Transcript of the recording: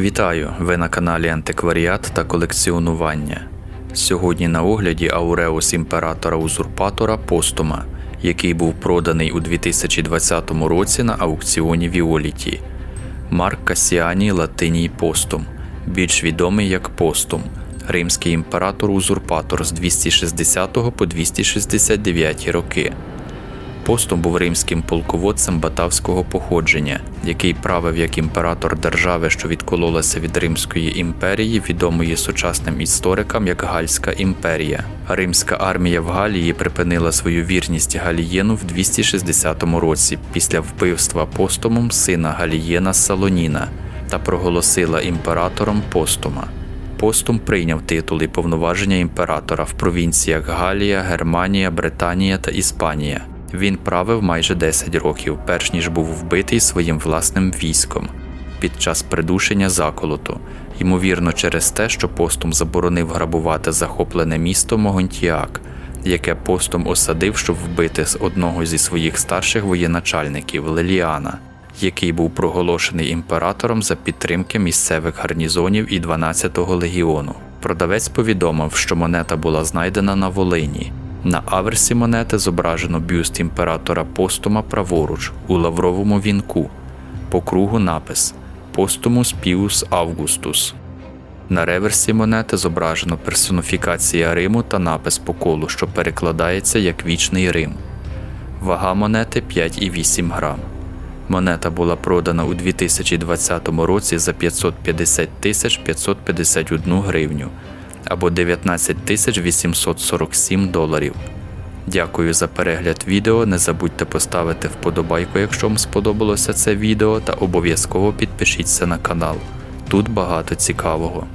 Вітаю! Ви на каналі Антикваріат та колекціонування. Сьогодні на огляді Ауреус імператора узурпатора Постума, який був проданий у 2020 році на аукціоні Віоліті. Марк Касіані Латиній Постум, більш відомий як Постум, римський імператор-узурпатор з 260 по 269 роки. Постум був римським полководцем батавського походження, який правив як імператор держави, що відкололася від Римської імперії, відомої сучасним історикам як Гальська імперія. Римська армія в Галії припинила свою вірність Галієну в 260 році після вбивства постумом сина Галієна Салоніна та проголосила імператором Постума. Постум прийняв титул і повноваження імператора в провінціях Галія, Германія, Британія та Іспанія. Він правив майже 10 років, перш ніж був вбитий своїм власним військом під час придушення заколоту, ймовірно, через те, що постум заборонив грабувати захоплене місто Могонтіак, яке постум осадив, щоб вбити з одного зі своїх старших воєначальників Леліана, який був проголошений імператором за підтримки місцевих гарнізонів і 12-го легіону. Продавець повідомив, що монета була знайдена на Волині. На аверсі монети зображено бюст імператора Постума праворуч у лавровому вінку. По кругу напис Постумус Піус Августус. На реверсі монети зображено персоніфікація Риму та напис по колу, що перекладається як Вічний Рим. Вага монети 5,8 грам. Монета була продана у 2020 році за 550 551 гривню або 19 847 доларів. Дякую за перегляд відео. Не забудьте поставити вподобайку, якщо вам сподобалося це відео, та обов'язково підпишіться на канал. Тут багато цікавого.